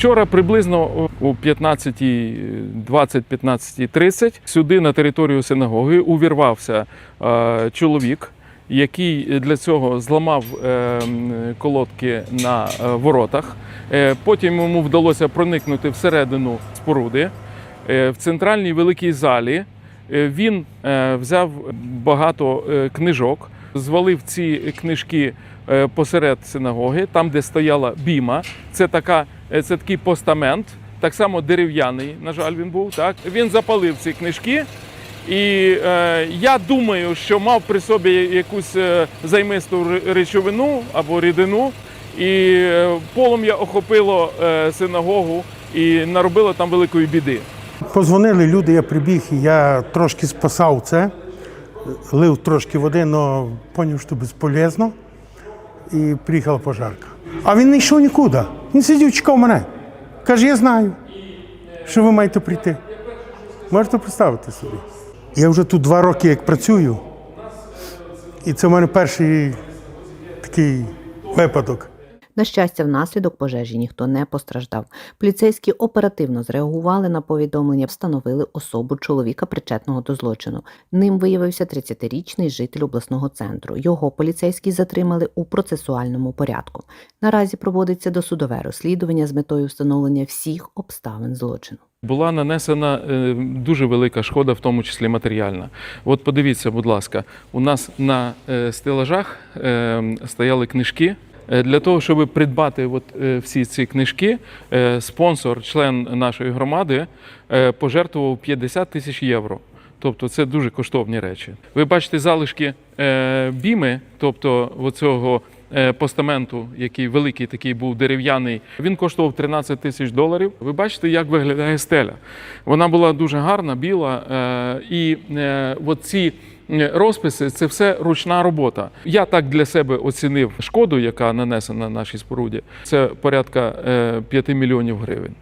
Вчора приблизно у 15.20-15.30 сюди на територію синагоги увірвався е, чоловік, який для цього зламав е, колодки на е, воротах. Потім йому вдалося проникнути всередину споруди. В центральній великій залі він взяв багато книжок, звалив ці книжки посеред синагоги, там, де стояла біма. Це така, це такий постамент, так само дерев'яний. На жаль, він був. Так він запалив ці книжки. І е, я думаю, що мав при собі якусь е, займисту речовину або рідину, і е, полум'я охопило е, синагогу і наробило там великої біди. Позвонили люди, я прибіг, і я трошки спасав це, лив трошки води, але зрозумів, що безполезно. І приїхала пожарка. А він не йшов нікуди. Він сидів, чекав мене. Каже, я знаю, що ви маєте прийти. Можете представити собі. Я вже тут два роки як працюю, і це в мене перший такий випадок. На щастя, внаслідок пожежі ніхто не постраждав. Поліцейські оперативно зреагували на повідомлення, встановили особу чоловіка, причетного до злочину. Ним виявився 30-річний житель обласного центру. Його поліцейські затримали у процесуальному порядку. Наразі проводиться досудове розслідування з метою встановлення всіх обставин злочину. Була нанесена е, дуже велика шкода, в тому числі матеріальна. От подивіться, будь ласка, у нас на е, стелажах е, стояли книжки. Е, Для того, щоб придбати от, е, всі ці книжки, е, спонсор, член нашої громади, пожертвував 50 тисяч євро. Тобто це дуже коштовні речі. Ви бачите залишки біми, тобто оцього постаменту, який великий такий був дерев'яний. Він коштував 13 тисяч доларів. Ви бачите, як виглядає стеля. Вона була дуже гарна, біла. Е, і е, от ці е, розписи це все ручна робота. Я так для себе оцінив шкоду, яка нанесена нашій споруді. Це порядка е, 5 мільйонів гривень.